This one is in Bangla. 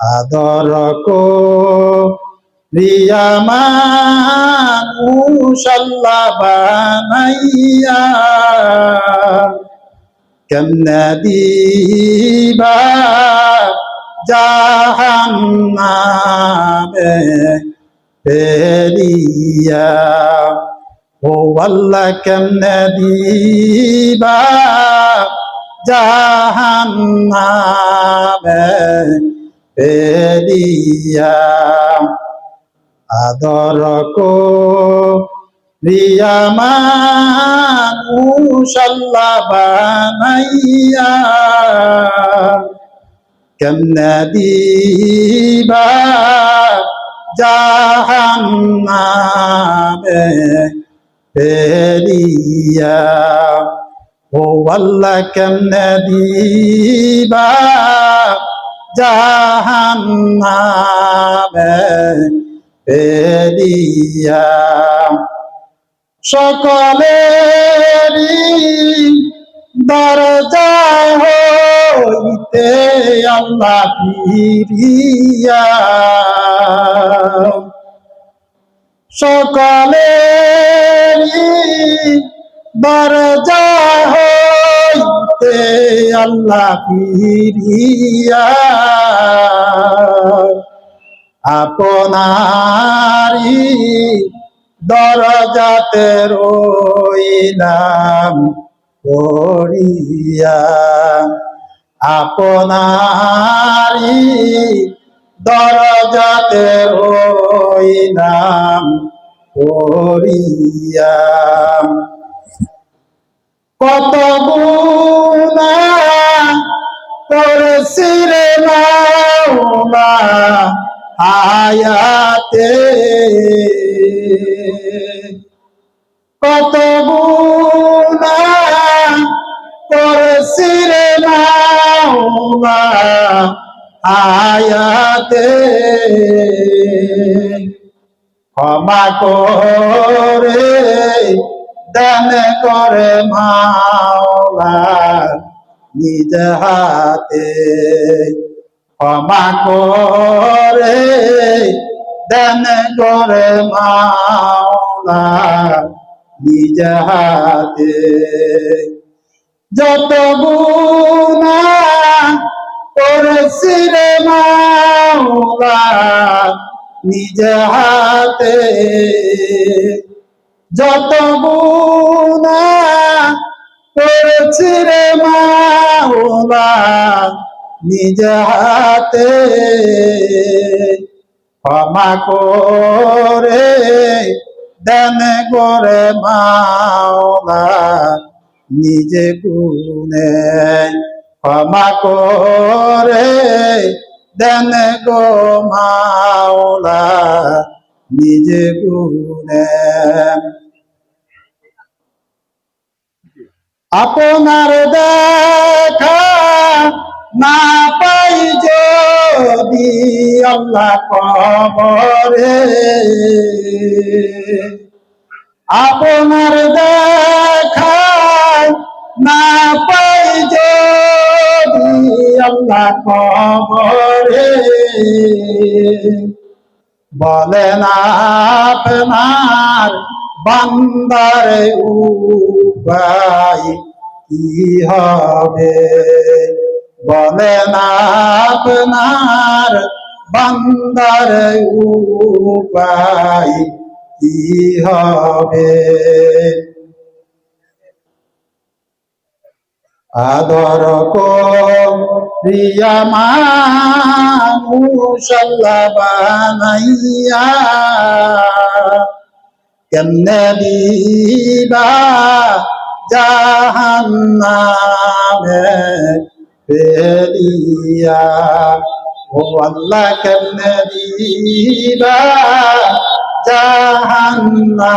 আদর কো রিয়া মানুষ আল্লাহ বানাইয়া। কেমনে দিবা জাহান্নামে পেরিয়া ও আল্লাহ, কেমনে দিবা জাহান্নামে পেরিয়া। আদর কো রিয়া মানুষ আল্লাহ বানাইয়া। কেমনে দিবা জাহান্নামে পেরিয়া? ও আল্লাহ, কেমনে দিবা জাহান্নামে পেরিয়া সকলেরই দরজায় হইতে আল্লাহ ফিরিয়া। সকলেরই হইতে আল্লাহ ফিরিয়া। আপনারি দরজাতে রইলাম করিয়া আপনারি দরজাতে রইলাম করিয়া কত গুণা আয়াতে কত গুণা করেছি আয়াতে ক্ষমা করে দান করে মাওলা নিজ হাতে। ক্ষমা করে দান করে মাওলা নিজ হাতে যত গুণা করেছি রে মাওলা নিজ হাতে যত গুণা করেছি রে মাওলা নিজ হাতে ক্ষমা করে দেন করে মাওলা, নিজে গুনে ক্ষমা করে দেন গো মাওলা, নিজে গুনে আপনার দেখা না পাই যদি আল্লাহ কবরে আপনার দেখা না পাই যদি আল্লাহ কবরে বলেন আপনার বান্দার উপায় কি হবে? বলেন আপনার বান্দার উপায় কি হবে? আদর করিয়া মানুষ আল্লাহ বানাইয়া কেমনে দিবা জাহান্নামে? পেরিয়া ও আল্লাহ কেমনে দিবা জাহান্নামে